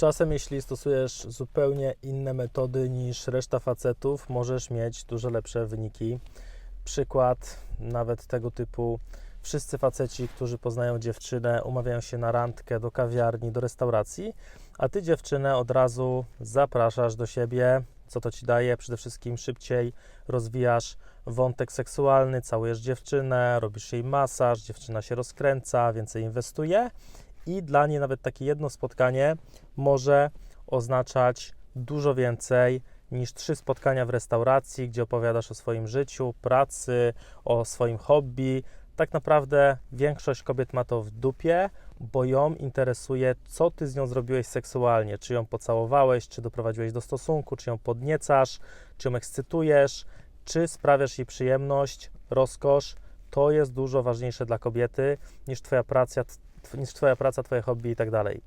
Czasem, jeśli stosujesz zupełnie inne metody niż reszta facetów, możesz mieć dużo lepsze wyniki. Przykład nawet tego typu. Wszyscy faceci, którzy poznają dziewczynę, umawiają się na randkę do kawiarni, do restauracji, a ty dziewczynę od razu zapraszasz do siebie. Co to ci daje? Przede wszystkim szybciej rozwijasz wątek seksualny, całujesz dziewczynę, robisz jej masaż, dziewczyna się rozkręca, więcej inwestuje i dla niej nawet takie jedno spotkanie może oznaczać dużo więcej niż trzy spotkania w restauracji, gdzie opowiadasz o swoim życiu, pracy, o swoim hobby. Tak naprawdę większość kobiet ma to w dupie, bo ją interesuje, co ty z nią zrobiłeś seksualnie. Czy ją pocałowałeś, czy doprowadziłeś do stosunku, czy ją podniecasz, czy ją ekscytujesz, czy sprawiasz jej przyjemność, rozkosz. To jest dużo ważniejsze dla kobiety niż twoja praca, niż twoja praca, twoje hobby i tak dalej.